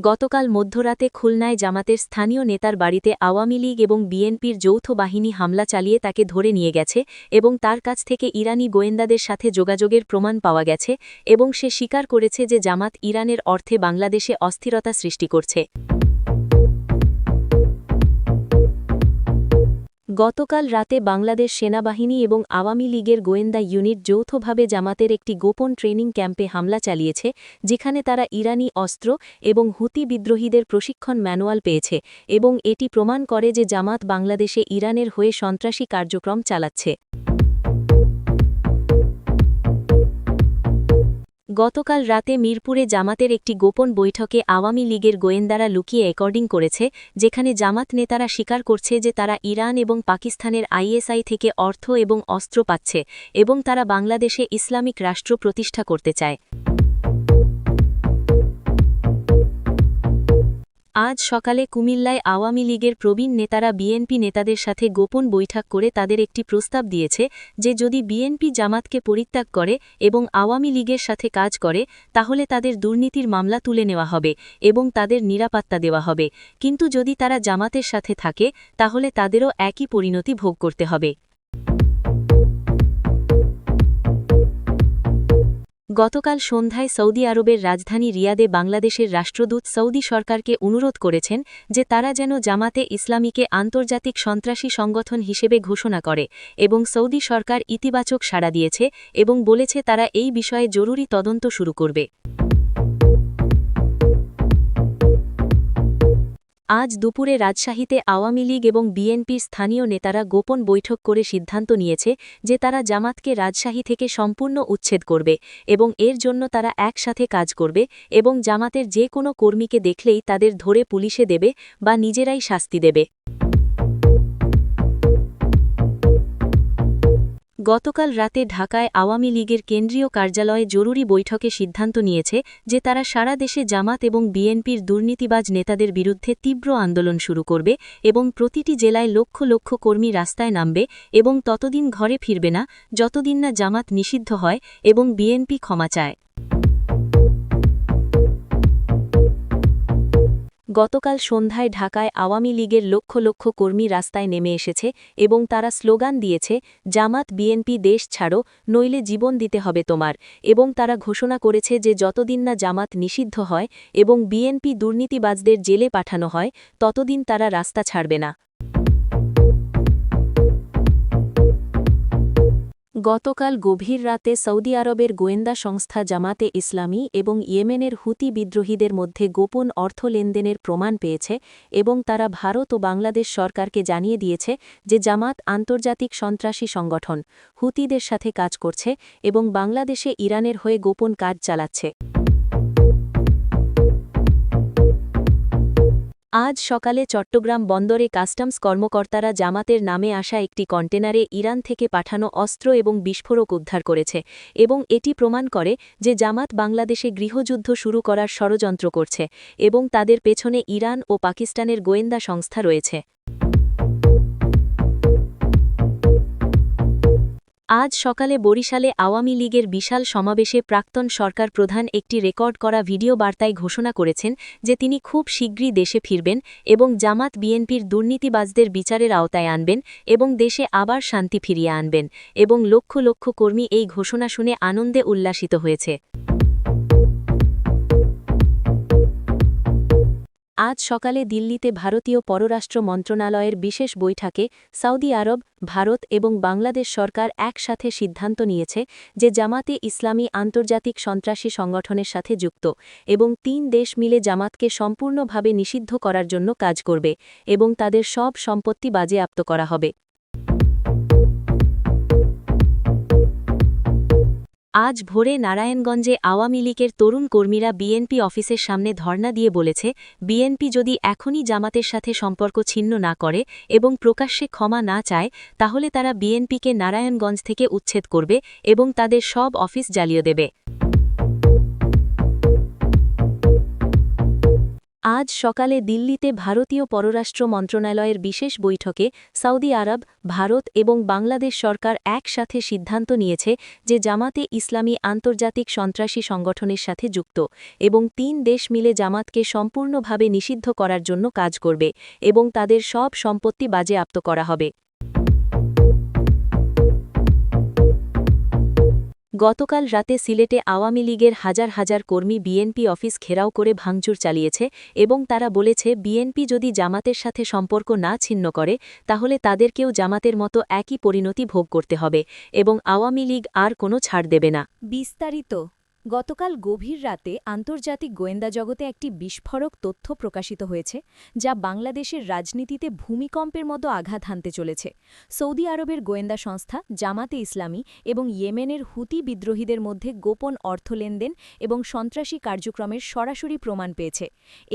গতকাল মধ্যরাতে খুলনায় জামাতের স্থানীয় নেতার বাড়িতে আওয়ামী লীগ এবং বিএনপির যৌথ বাহিনী হামলা চালিয়ে তাকে ধরে নিয়ে গেছে এবং তার কাছ থেকে ইরানি গোয়েন্দাদের সাথে যোগাযোগের প্রমাণ পাওয়া গেছে এবং সে স্বীকার করেছে যে জামাত ইরানের অর্থে বাংলাদেশে অস্থিরতা সৃষ্টি করছে। গতকাল রাতে বাংলাদেশ সেনাবাহিনী এবং আওয়ামী লীগের গোয়েন্দা ইউনিট যৌথভাবে জামাতের একটি গোপন ট্রেনিং ক্যাম্পে হামলা চালিয়েছে, যেখানে তারা ইরানি অস্ত্র এবং হুতি বিদ্রোহীদের প্রশিক্ষণ ম্যানুয়াল পেয়েছে এবং এটি প্রমাণ করে যে জামাত বাংলাদেশে ইরানের হয়ে সন্ত্রাসী কার্যক্রম চালাচ্ছে। গতকাল রাতে মিরপুরে জামাতের একটি গোপন বৈঠকে আওয়ামী লীগের গোয়েন্দারা লুকিয়ে রেকর্ডিং করেছে, যেখানে জামাত নেতারা স্বীকার করছে যে তারা ইরান এবং পাকিস্তানের আইএসআই থেকে অর্থ এবং অস্ত্র পাচ্ছে এবং তারা বাংলাদেশে ইসলামিক রাষ্ট্র প্রতিষ্ঠা করতে চায়। আজ সকালে কুমিল্লায় আওয়ামী লীগের প্রবীণ নেতারা বিএনপি নেতাদের সাথে গোপন বৈঠক করে তাদের একটি প্রস্তাব দিয়েছে যে যদি বিএনপি জামাতকে পরিত্যাগ করে এবং আওয়ামী লীগের সাথে কাজ করে, তাহলে তাদের দুর্নীতির মামলা তুলে নেওয়া হবে এবং তাদের নিরাপত্তা দেওয়া হবে। কিন্তু যদি তারা জামাতের সাথে থাকে, তাহলে তাদেরও একই পরিণতি ভোগ করতে হবে। গতকাল সন্ধ্যায় সৌদি আরবের রাজধানী রিয়াদে বাংলাদেশের রাষ্ট্রদূত সৌদি সরকারকে অনুরোধ করেছেন যে তারা যেন জামাতে ইসলামীকে আন্তর্জাতিক সন্ত্রাসী সংগঠন হিসেবে ঘোষণা করে এবং সৌদি সরকার ইতিবাচক সাড়া দিয়েছে এবং বলেছে তারা এই বিষয়ে জরুরি তদন্ত শুরু করবে। আজ দুপুরে রাজশাহীতে আওয়ামী লীগ এবং বিএনপির স্থানীয় নেতারা গোপন বৈঠক করে সিদ্ধান্ত নিয়েছে যে তারা জামাতকে রাজশাহী থেকে সম্পূর্ণ উচ্ছেদ করবে এবং এর জন্য তারা একসাথে কাজ করবে এবং জামাতের যে কোনো কর্মীকে দেখলেই তাদের ধরে পুলিশে দেবে বা নিজেরাই শাস্তি দেবে। গতকাল রাতে ঢাকায় আওয়ামী লীগের কেন্দ্রীয় কার্যালয়ে জরুরি বৈঠকে সিদ্ধান্ত নিয়েছে যে তারা সারা দেশে জামাত এবং বিএনপির দুর্নীতিবাজ নেতাদের বিরুদ্ধে তীব্র আন্দোলন শুরু করবে এবং প্রতিটি জেলায় লক্ষ লক্ষ কর্মী রাস্তায় নামবে এবং ততদিন ঘরে ফিরবে না, যতদিন না জামাত নিষিদ্ধ হয় এবং বিএনপি ক্ষমা চায়। গতকাল সন্ধ্যায় ঢাকায় আওয়ামী লীগের লক্ষ লক্ষ কর্মী রাস্তায় নেমে এসেছে এবং তারা স্লোগান দিয়েছে, জামাত, বিএনপি, দেশ ছাড়ো, নইলে জীবন দিতে হবে তোমার। এবং তারা ঘোষণা করেছে যে যতদিন না জামাত নিষিদ্ধ হয় এবং বিএনপি দুর্নীতিবাজদের জেলে পাঠানো হয়, ততদিন তারা রাস্তা ছাড়বে না। গতকাল গভীর রাতে সৌদি আরবের গোয়েন্দা সংস্থা জামাতে ইসলামী এবং ইয়েমেনের হুতি বিদ্রোহীদের মধ্যে গোপন অর্থ লেনদেনের প্রমাণ পেয়েছে এবং তারা ভারত ও বাংলাদেশ সরকারকে জানিয়ে দিয়েছে যে জামাত আন্তর্জাতিক সন্ত্রাসী সংগঠন হুতিদের সাথে কাজ করছে এবং বাংলাদেশে ইরানের হয়ে গোপন কাজ চালাচ্ছে। আজ সকালে চট্টগ্রাম বন্দরে কাস্টমস কর্মকর্তারা জামাতের নামে আসা একটি কন্টেনারে ইরান থেকে পাঠানো অস্ত্র এবং বিস্ফোরক উদ্ধার করেছে এবং এটি প্রমাণ করে যে জামাত বাংলাদেশে গৃহযুদ্ধ শুরু করার ষড়যন্ত্র করছে এবং তাদের পেছনে ইরান ও পাকিস্তানের গোয়েন্দা সংস্থা রয়েছে। আজ সকালে বরিশালে আওয়ামী লীগের বিশাল সমাবেশে প্রাক্তন সরকার প্রধান একটি রেকর্ড করা ভিডিও বার্তায় ঘোষণা করেছেন যে তিনি খুব শীঘ্রই দেশে ফিরবেন এবং জামাত বিএনপির দুর্নীতিবাজদের বিচারের আওতায় আনবেন এবং দেশে আবার শান্তি ফিরিয়ে আনবেন এবং লক্ষ লক্ষ কর্মী এই ঘোষণা শুনে আনন্দে উল্লাসিত হয়েছে। আজ সকালে দিল্লিতে ভারতীয় পররাষ্ট্র মন্ত্রণালয়ের বিশেষ বৈঠকে সৌদি আরব, ভারত এবং বাংলাদেশ সরকার একসাথে সিদ্ধান্ত নিয়েছে যে জামাতে ইসলামী আন্তর্জাতিক সন্ত্রাসী সংগঠনের সাথে যুক্ত এবং তিন দেশ মিলে জামাতকে সম্পূর্ণভাবে নিষিদ্ধ করার জন্য কাজ করবে এবং তাদের সব সম্পত্তি বাজেয়াপ্ত করা হবে। আজ ভোরে নারায়ণগঞ্জে আওয়ামী লীগের তরুণ কর্মীরা বিএনপি অফিসের সামনে ধর্ণা দিয়ে বলেছে, বিএনপি যদি এখনই জামাতের সাথে সম্পর্ক ছিন্ন না করে এবং প্রকাশ্যে ক্ষমা না চায়, তাহলে তারা বিএনপিকে নারায়ণগঞ্জ থেকে উচ্ছেদ করবে এবং তাদের সব অফিস জ্বালিয়ে দেবে। আজ সকালে দিল্লিতে ভারতীয় পররাষ্ট্র মন্ত্রণালয়ের বিশেষ বৈঠকে সৌদি আরব, ভারত এবং বাংলাদেশ সরকার একসাথে সিদ্ধান্ত নিয়েছে যে জামাতে ইসলামী আন্তর্জাতিক সন্ত্রাসী সংগঠনের সাথে যুক্ত এবং তিন দেশ মিলে জামাতকে সম্পূর্ণভাবে নিষিদ্ধ করার জন্য কাজ করবে এবং তাদের সব সম্পত্তি বাজেয়াপ্ত করা হবে। গতকাল রাতে সিলেটে আওয়ামী লীগের হাজার হাজার কর্মী বিএনপি অফিস ঘেরাও করে ভাঙচুর চালিয়েছে এবং তারা বলেছে, বিএনপি যদি জামাতের সাথে সম্পর্ক না ছিন্ন করে, তাহলে তাদেরকেও জামাতের মতো একই পরিণতি ভোগ করতে হবে এবং আওয়ামী লীগ আর কোনো ছাড় দেবে না। বিস্তারিত গতকাল গভীর রাতে আন্তর্জাতিক গোয়েন্দা জগতে একটি বিস্ফোরক তথ্য প্রকাশিত হয়েছে, যা বাংলাদেশের রাজনীতিতে ভূমিকম্পের মতো আঘাত হানতে চলেছে। সৌদি আরবের গোয়েন্দা সংস্থা, জামাতে ইসলামী এবং ইয়েমেনের হুতি বিদ্রোহীদের মধ্যে গোপন অর্থ লেনদেন এবং সন্ত্রাসী কার্যক্রমের সরাসরি প্রমাণ পেয়েছে।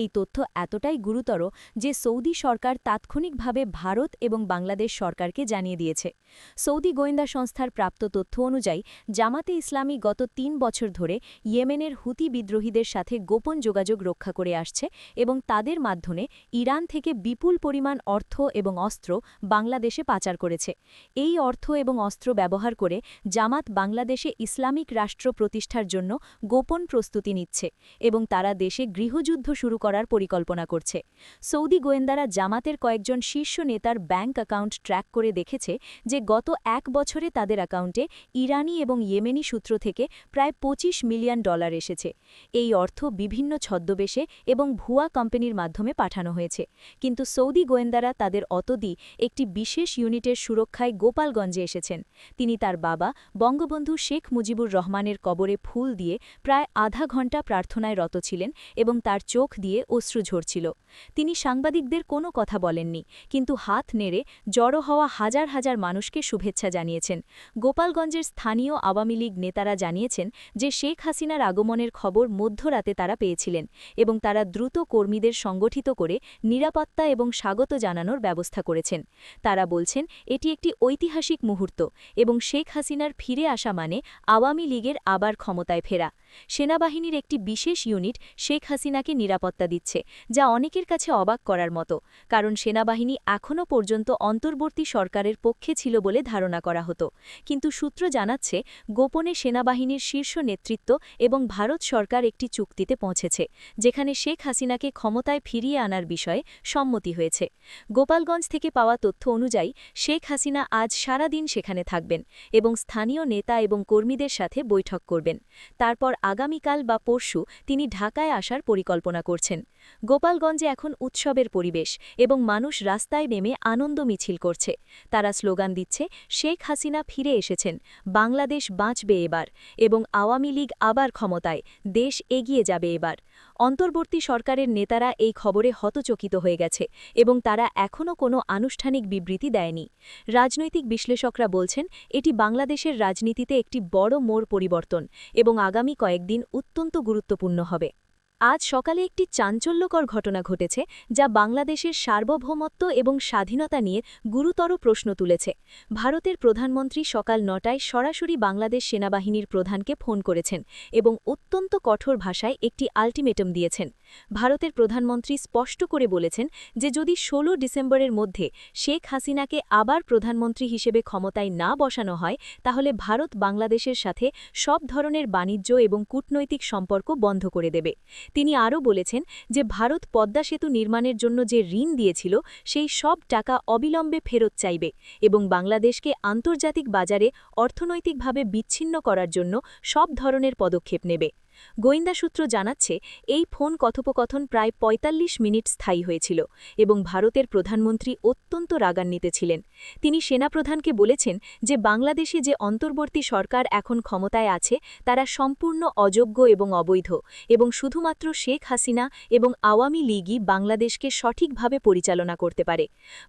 এই তথ্য এতটাই গুরুতর যে সৌদি সরকার তাৎক্ষণিকভাবে ভারত এবং বাংলাদেশ সরকারকে জানিয়ে দিয়েছে। সৌদি গোয়েন্দা সংস্থার প্রাপ্ত তথ্য অনুযায়ী, জামাতে ইসলামী গত তিন বছর ধরে ইয়েমেনের হুতি বিদ্রোহীদের সাথে গোপন যোগাযোগ রক্ষা করে আসছে এবং তাদের মাধ্যমে ইরান থেকে বিপুল পরিমাণ অর্থ এবং অস্ত্র বাংলাদেশে পাচার করেছে। এই অর্থ এবং অস্ত্র ব্যবহার করে জামাত বাংলাদেশে ইসলামিক রাষ্ট্র প্রতিষ্ঠার জন্য গোপন প্রস্তুতি নিচ্ছে এবং তারা দেশে গৃহযুদ্ধ শুরু করার পরিকল্পনা করছে। সৌদি গোয়েন্দারা জামাতের কয়েকজন শীর্ষ নেতার ব্যাংক অ্যাকাউন্ট ট্র্যাক করে দেখেছে যে গত এক বছরে তাদের অ্যাকাউন্টে ইরানি এবং ইয়েমেনি সূত্র থেকে প্রায় পঁচিশ মিলিয়ন ডলার এসেছে। এই অর্থ বিভিন্ন ছদ্মবেশে এবং ভুয়া কোম্পানির মাধ্যমে পাঠানো হয়েছে। কিন্তু সৌদি গোয়েন্দারা তাদের অতদি একটি বিশেষ ইউনিটের সুরক্ষায় গোপালগঞ্জে এসেছেন। তিনি তার বাবা, বঙ্গবন্ধু শেখ মুজিবুর রহমানের কবরে ফুল দিয়ে প্রায় আধা ঘণ্টা প্রার্থনায় রত ছিলেন এবং তার চোখ দিয়ে অশ্রু ঝরছিল। তিনি সাংবাদিকদের কোনো কথা বলেননি, কিন্তু হাত নেড়ে জড়ো হওয়া হাজার হাজার মানুষকে শুভেচ্ছা জানিয়েছেন। গোপালগঞ্জের স্থানীয় আওয়ামী লীগ নেতারা জানিয়েছেন যে শেখ হাসিনার আগমনের খবর মধ্যরাতে তারা পেয়েছিলেন এবং তারা দ্রুত কর্মীদের সংগঠিত করে নিরাপত্তা এবং স্বাগত জানানোর ব্যবস্থা করেছেন। তারা বলছেন, এটি একটি ঐতিহাসিক মুহূর্ত এবং শেখ হাসিনার ফিরে আসা মানে আওয়ামী লীগের আবার ক্ষমতায় ফেরা। সেনাবাহিনীর একটি বিশেষ ইউনিট শেখ হাসিনাকে নিরাপত্তা দিচ্ছে, যা অনেকের কাছে অবাক করার মতো, কারণ সেনাবাহিনী এখনও পর্যন্ত অন্তর্বর্তী সরকারের পক্ষে ছিল বলে ধারণা করা হতো। কিন্তু সূত্র জানাচ্ছে, গোপনে সেনাবাহিনীর শীর্ষ নেতৃত্ব এবং ভারত সরকার একটি চুক্তিতে পৌঁছেছে, যেখানে শেখ হাসিনাকে ক্ষমতায় ফিরিয়ে আনার বিষয়ে সম্মতি হয়েছে। গোপালগঞ্জ থেকে পাওয়া তথ্য অনুযায়ী, শেখ হাসিনা আজ সারা দিন সেখানে থাকবেন এবং স্থানীয় নেতা এবং কর্মীদের সাথে বৈঠক করবেন। তারপর আগামীকাল বা পরশু তিনি ঢাকায় আসার পরিকল্পনা করছেন। গোপালগঞ্জে এখন উৎসবের পরিবেশ এবং মানুষ রাস্তায় নেমে আনন্দ মিছিল করছে। তারা স্লোগান দিচ্ছে, শেখ হাসিনা ফিরে এসেছেন, বাংলাদেশ বাঁচবে এবার এবং আওয়ামী লীগ আবার ক্ষমতায়, দেশ এগিয়ে যাবে এবার। অন্তর্বর্তী সরকারের নেতারা এই খবরে হতচকিত হয়ে গেছে এবং তারা এখনও কোনো আনুষ্ঠানিক বিবৃতি দেয়নি। রাজনৈতিক বিশ্লেষকরা বলছেন, এটি বাংলাদেশের রাজনীতিতে একটি বড় মোড় পরিবর্তন এবং আগামী কয়েকদিন অত্যন্ত গুরুত্বপূর্ণ হবে। আজ সকালে একটি চাঞ্চল্যকর ঘটনা ঘটেছে, যা বাংলাদেশের সার্বভৌমত্ব এবং স্বাধীনতা নিয়ে গুরুতর প্রশ্ন তুলেছে। ভারতের প্রধানমন্ত্রী সকাল নটায় সরাসরি বাংলাদেশ সেনাবাহিনীর প্রধানকে ফোন করেছেন এবং অত্যন্ত কঠোর ভাষায় একটি আল্টিমেটাম দিয়েছেন। ভারতের প্রধানমন্ত্রী স্পষ্ট করে বলেছেন যে, যদি ১৬ ডিসেম্বরের মধ্যে শেখ হাসিনাকে আবার প্রধানমন্ত্রী হিসেবে ক্ষমতায় না বসানো হয়, তাহলে ভারত বাংলাদেশের সাথে সব ধরনের বাণিজ্য এবং কূটনৈতিক সম্পর্ক বন্ধ করে দেবে। তিনি আরও বলেছেন যে ভারত পদ্মা সেতু নির্মাণের জন্য যে ঋণ দিয়েছিল, সেই সব টাকা অবিলম্বে ফেরত চাইবে এবং বাংলাদেশকে আন্তর্জাতিক বাজারে অর্থনৈতিকভাবে বিচ্ছিন্ন করার জন্য সব ধরনের পদক্ষেপ নেবে। গোয়েন্দা সূত্র জানাচ্ছে, এই ফোন কথোপকথন প্রায় ৪৫ মিনিট স্থায়ী হয়েছিল এবং ভারতের প্রধানমন্ত্রী অত্যন্ত রাগান্বিত ছিলেন। তিনি সেনাপ্রধানকে বলেছেন যে, বাংলাদেশে যে অন্তর্বর্তী সরকার এখন ক্ষমতায় আছে, তারা সম্পূর্ণ অযোগ্য এবং অবৈধ এবং শুধুমাত্র শেখ হাসিনা এবং আওয়ামী লীগই বাংলাদেশকে সঠিকভাবে পরিচালনা করতে পারে।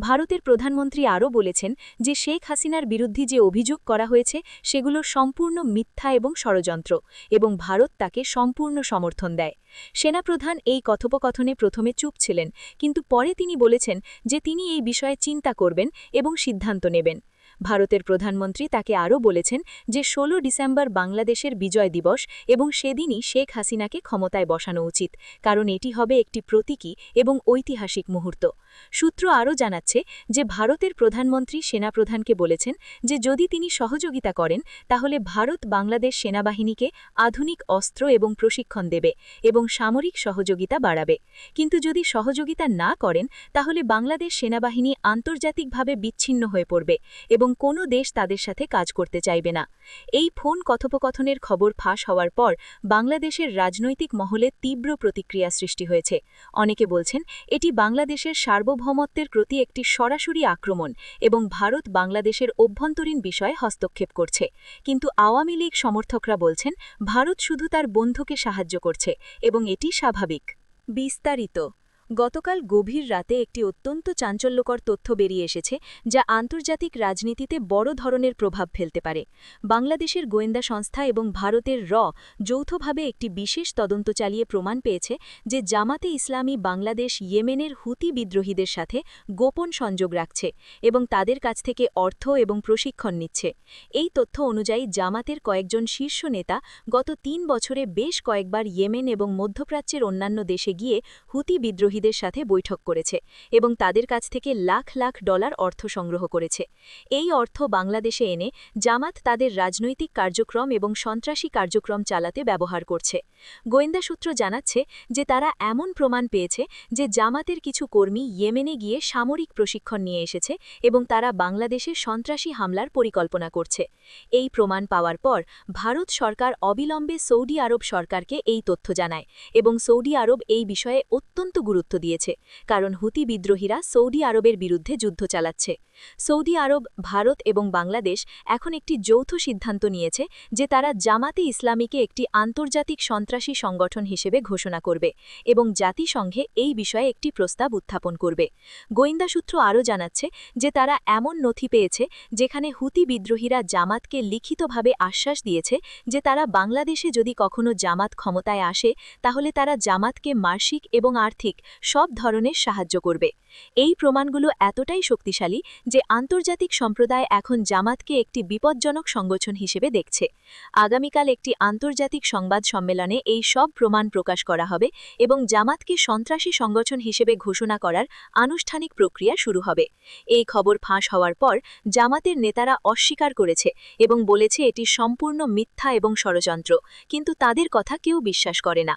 ভারতের প্রধানমন্ত্রী আরও বলেছেন যে, শেখ হাসিনার বিরুদ্ধে যে অভিযোগ করা হয়েছে, সেগুলো সম্পূর্ণ মিথ্যা এবং ষড়যন্ত্র এবং ভারত তাকে সম্পূর্ণ সমর্থন দেয়। সেনাপ্রধান এই কথোপকথনে প্রথমে চুপ ছিলেন, কিন্তু পরে তিনি বলেছেন যে তিনি এই বিষয়ে চিন্তা করবেন এবং সিদ্ধান্ত নেবেন। ভারতের প্রধানমন্ত্রী তাকে আরও বলেছেন যে ১৬ ডিসেম্বর বাংলাদেশের বিজয় দিবস এবং সেদিনই শেখ হাসিনাকে ক্ষমতায় বসানো উচিত, কারণ এটি হবে একটি প্রতীকী এবং ঐতিহাসিক মুহূর্ত। সূত্র আরও জানাচ্ছে যে ভারতের প্রধানমন্ত্রী সেনাপ্রধানকে বলেছেন যে যদি তিনি সহযোগিতা করেন, তাহলে ভারত বাংলাদেশ সেনাবাহিনীকে আধুনিক অস্ত্র এবং প্রশিক্ষণ দেবে এবং সামরিক সহযোগিতা বাড়াবে। কিন্তু যদি সহযোগিতা না করেন, তাহলে বাংলাদেশ সেনাবাহিনী আন্তর্জাতিকভাবে বিচ্ছিন্ন হয়ে পড়বে এবং কোনো দেশ তাদের সাথে কাজ করতে চাইবে না। এই ফোন কথোপকথনের খবর ফাঁস হওয়ার পর বাংলাদেশের রাজনৈতিক মহলে তীব্র প্রতিক্রিয়া সৃষ্টি হয়েছে। অনেকে বলছেন, এটি বাংলাদেশের সার্বভৌমত্বের প্রতি একটি সরাসরি আক্রমণ এবং ভারত বাংলাদেশের অভ্যন্তরীণ বিষয়ে হস্তক্ষেপ করছে। কিন্তু আওয়ামী লীগ সমর্থকরা বলছেন, ভারত শুধু তার বন্ধুকে সাহায্য করছে এবং এটি স্বাভাবিক। বিস্তারিত গতকাল গভীর রাতে একটি অত্যন্ত চাঞ্চল্যকর তথ্য বেরিয়ে এসেছে, যা আন্তর্জাতিক রাজনীতিতে বড় ধরনের প্রভাব ফেলতে পারে। বাংলাদেশের গোয়েন্দা সংস্থা এবং ভারতের র যৌথভাবে একটি বিশেষ তদন্ত চালিয়ে প্রমাণ পেয়েছে যে জামাতে ইসলামী বাংলাদেশ, ইয়েমেনের হুতি বিদ্রোহীদের সাথে গোপন সংযোগ রাখছে এবং তাদের কাছ থেকে অর্থ এবং প্রশিক্ষণ নিচ্ছে। এই তথ্য অনুযায়ী জামাতের কয়েকজন শীর্ষ নেতা গত তিন বছরে বেশ কয়েকবার ইয়েমেন এবং মধ্যপ্রাচ্যের অন্যান্য দেশে গিয়ে হুতি বিদ্রোহীদের সাথে বৈঠক করেছে এবং তাদের কাছ থেকে লাখ লাখ ডলার অর্থ সংগ্রহ করেছে। এই অর্থ বাংলাদেশে এনে জামাত তাদের রাজনৈতিক কার্যক্রম এবং সন্ত্রাসী কার্যক্রম চালাতে ব্যবহার করছে। গোয়েন্দা সূত্র জানাচ্ছে যে তারা এমন প্রমাণ পেয়েছে যে জামাতের কিছু কর্মী ইয়েমেনে গিয়ে সামরিক প্রশিক্ষণ নিয়ে এসেছে এবং তারা বাংলাদেশে সন্ত্রাসী হামলার পরিকল্পনা করছে। এই প্রমাণ পাওয়ার পর ভারত সরকার অবিলম্বে সৌদি আরব সরকারকে এই তথ্য জানায় এবং সৌদি আরব এই বিষয়ে অত্যন্ত গুরুত্ব দিয়েছে, কারণ হুতি বিদ্রোহীরা সৌদি আরবের বিরুদ্ধে যুদ্ধ চালাচ্ছে। সৌদি আরব, ভারত এবং বাংলাদেশ এখন একটি যৌথ সিদ্ধান্ত নিয়েছে যে তারা জামাতে ইসলামীকে একটি আন্তর্জাতিক সন্ত্রাসী সংগঠন হিসেবে ঘোষণা করবে এবং জাতিসংঘে এই বিষয়ে একটি প্রস্তাব উত্থাপন করবে। গোয়েন্দা সূত্র আরও জানাচ্ছে যে তারা এমন নথি পেয়েছে যেখানে হুতি বিদ্রোহীরা জামাতকে লিখিতভাবে আশ্বাস দিয়েছে যে তারা বাংলাদেশে যদি কখনো জামাত ক্ষমতায় আসে, তাহলে তারা জামাতকে মার্শিক এবং আর্থিক সব ধরনের সাহায্য করবে। এই প্রমাণগুলো এতটাই শক্তিশালী যে আন্তর্জাতিক সম্প্রদায় এখন জামাতকে একটি বিপজ্জনক সংগঠন হিসেবে দেখছে। আগামীকাল একটি আন্তর্জাতিক সংবাদ সম্মেলনে এই সব প্রমাণ প্রকাশ করা হবে এবং জামাতকে সন্ত্রাসী সংগঠন হিসেবে ঘোষণা করার আনুষ্ঠানিক প্রক্রিয়া শুরু হবে। এই খবর ফাঁস হওয়ার পর জামাতের নেতারা অস্বীকার করেছে এবং বলেছে এটি সম্পূর্ণ মিথ্যা এবং ষড়যন্ত্র, কিন্তু তাদের কথা কেউ বিশ্বাস করে না।